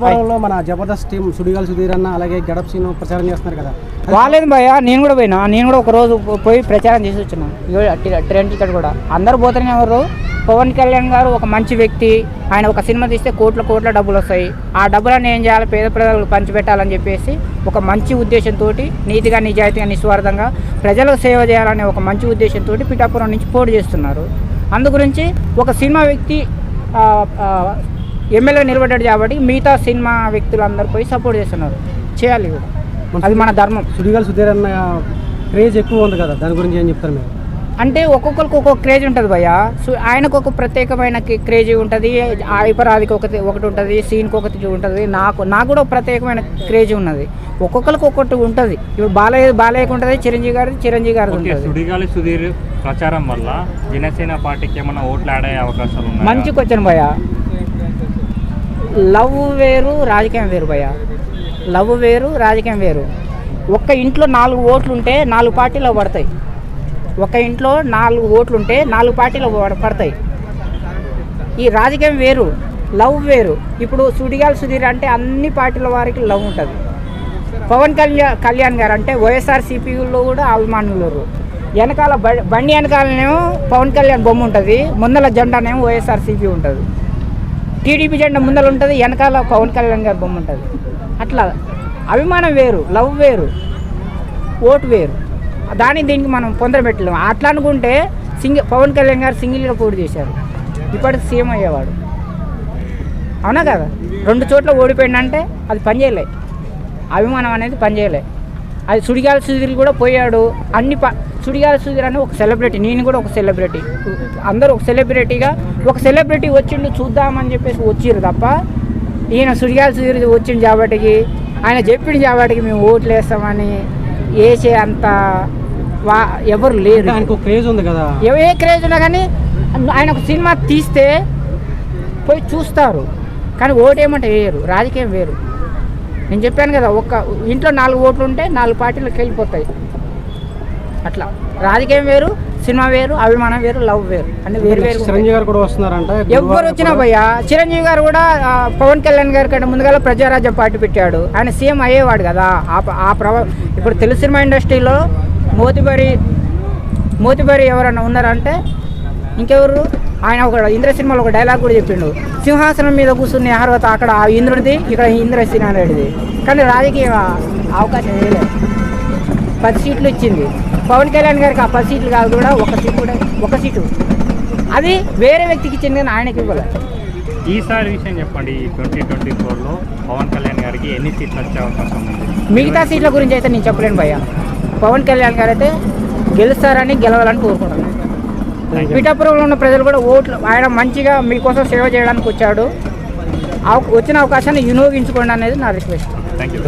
లో మన జబర్దస్త్ టీం సుడిగాలి సుధీర్ అన్న అలాగే గడప్ సీను ప్రచారం చేస్తున్నారు కదా. వాళ్ళేది భయ నేను కూడా పోయినా. నేను కూడా ఒక రోజు పోయి ప్రచారం చేసి వచ్చిన. ట్రైన్ టికెట్ కూడా. అందరూ పోతూనే ఎవరు? పవన్ కళ్యాణ్ గారు ఒక మంచి వ్యక్తి. ఆయన ఒక సినిమా తీస్తే కోట్ల కోట్ల డబ్బులు వస్తాయి. ఆ డబ్బులను ఏం చేయాలి? పేద ప్రజలకు పంచిపెట్టాలని చెప్పేసి ఒక మంచి ఉద్దేశంతో నీతిగా నిజాయితీగా నిస్వార్థంగా ప్రజలకు సేవ చేయాలనే ఒక మంచి ఉద్దేశంతో పిఠాపురం నుంచి పోటీ చేస్తున్నారు. అందు గురించి ఒక సినిమా వ్యక్తి ఎమ్మెల్యే నిలబడ్డాడు కాబట్టి మిగతా సినిమా వ్యక్తులందరూ పోయి సపోర్ట్ చేస్తున్నారు. చేయాలి కూడా. అది మన ధర్మం. సుడిగాలి సుధీర్ అన్న క్రేజ్ ఎక్కువ ఉంది కదా దాని గురించి ఏం చెప్తారు మీరు? అంటే ఒక్కొక్కరికి ఒక్కొక్క క్రేజ్ ఉంటుంది భయ్య. సో ఆయనకు ఒక ప్రత్యేకమైన క్రేజ్ ఉంటుంది ఐపరాదికి ఒకటి ఒకటి ఉంటుంది సీన్కి ఒకటి ఉంటుంది. నాకు నాకు కూడా ఒక ప్రత్యేకమైన క్రేజ్ ఉన్నది. ఒక్కొక్కరికి ఒక్కొక్కటి ఉంటుంది. ఇప్పుడు బాలయ్య బాలయ్యకు ఉంటుంది చిరంజీవి గారి చిరంజీవి ఉంటుంది. సుడిగాలి సుధీర్ ప్రచారం వల్ల జనసేన పార్టీకి ఏమైనా ఓట్లు ఆడే అవకాశాలు ఉన్నాయి? మంచి క్వశ్చన్ భయ్య. లవ్ వేరు రాజకీయం వేరు భయ్య. లవ్ వేరు రాజకీయం వేరు. ఒక్క ఇంట్లో నాలుగు ఓట్లు ఉంటే నాలుగు పార్టీలో పడతాయి. ఒక ఇంట్లో నాలుగు ఓట్లు ఉంటే నాలుగు పార్టీలో పడ- పడతాయి. ఈ రాజకీయం వేరు లవ్ వేరు. ఇప్పుడు సుడిగాల సుధీర్ అంటే అన్ని పార్టీల వారికి లవ్ ఉంటుంది. పవన్ కళ్యాణ్ కళ్యాణ్ గారు అంటే వైఎస్ఆర్ సిపిలో కూడా అభిమానులు వెనకాల బండి వెనకాలనేమో పవన్ కళ్యాణ్ బొమ్మ ఉంటుంది. ముందల జెండానేమో వైఎస్ఆర్ సిపి ఉంటుంది. టీడీపీ జెండా ముందర ఉంటుంది వెనకాల పవన్ కళ్యాణ్ గారి బొమ్మ ఉంటుంది. అట్లా అభిమానం వేరు లవ్ వేరు ఓటు వేరు. దాన్ని దీనికి మనం పొందరబెట్టలేము అట్లా అనుకుంటే సింగి పవన్ కళ్యాణ్ గారు సింగిల్గా పోటీ చేశారు. ఇప్పటికి సీఎం అయ్యేవాడు. అవునా కదా? రెండు చోట్ల ఓడిపోయిందంటే అది పనిచేయలే అభిమానం అనేది పనిచేయలే అది సుడిగాలి సుధీర్ కూడా పోయాడు. అన్ని ప సుడిగాలి సుధీర్ అని ఒక సెలబ్రిటీ నేను కూడా ఒక సెలబ్రిటీ. అందరూ ఒక సెలబ్రిటీగా ఒక సెలబ్రిటీ వచ్చిండు చూద్దామని చెప్పేసి వచ్చిర్రు తప్ప ఈయన సుడిగాలి సుధీర్ వచ్చిండు జాబటికి ఆయన చెప్పిన జాబటికి మేము ఓట్లు వేస్తామని వేసే అంత వా ఎవరు లేరు. ఆయనకు క్రేజ్ ఉంది కదా. ఏ- క్రేజ్ ఉన్నా కానీ ఆయన ఒక సినిమా తీస్తే పోయి చూస్తారు. కానీ ఓటేమంటే వేయరు రాజకీయం వేరు. నేను చెప్పాను కదా ఒక్క ఇంట్లో నాలుగు ఓట్లు ఉంటే నాలుగు పార్టీలకు వెళ్ళిపోతాయి. అట్లా. రాజకీయం వేరు సినిమా వేరు అభిమానం వేరు లవ్ వేరు. అంటే వేరు వేరు చిరంజీవి గారు కూడా వస్తున్నారంట. ఎవరు వచ్చినా భయ్యా. చిరంజీవి గారు కూడా పవన్ కళ్యాణ్ గారి కంటే ముందుగా ప్రజారాజ్యం పార్టీ పెట్టాడు. ఆయన సీఎం అయ్యేవాడు కదా. ఆ ప్రభావ. ఇప్పుడు తెలుగు సినిమా ఇండస్ట్రీలో మోతిబరి మోతిబరి ఎవరన్నా ఉన్నారంటే ఇంకెవరు? ఆయన ఒక ఇంద్ర సినిమాలో ఒక డైలాగ్ కూడా చెప్పిండు. సింహాసనం మీద కూర్చునే అర్హత అక్కడ ఆ ఇంద్రుడిది ఇక్కడ ఇంద్ర సినారెడ్డిది కానీ రాజకీయ అవకాశం వేయలేదు పది సీట్లు ఇచ్చింది. పవన్ కళ్యాణ్ గారికి ఆ పది సీట్లు కాదు కూడా ఒక సీటు కూడా ఒక సీటు. అది వేరే వ్యక్తికి ఇచ్చింది కానీ ఆయనకి ఇవ్వలేదు ఈసారి విషయం చెప్పండి ట్వంటీ ట్వంటీ ఫోర్లో పవన్ కళ్యాణ్ గారికి ఎన్ని సీట్లు వచ్చే అవకాశం ఉంది? మిగతా సీట్ల గురించి అయితే నేను చెప్పలేను భయ్య. పవన్ కళ్యాణ్ గారు అయితే గెలుస్తారని గెలవాలని కోరుకుంటున్నాను. పిఠాపురంలో ఉన్న ప్రజలు కూడా ఓట్లు ఆయన మంచిగా మీకోసం సేవ చేయడానికి వచ్చాడు. వచ్చిన అవకాశాన్ని వినియోగించుకోండి అనేది నా రిక్వెస్ట్. Thank you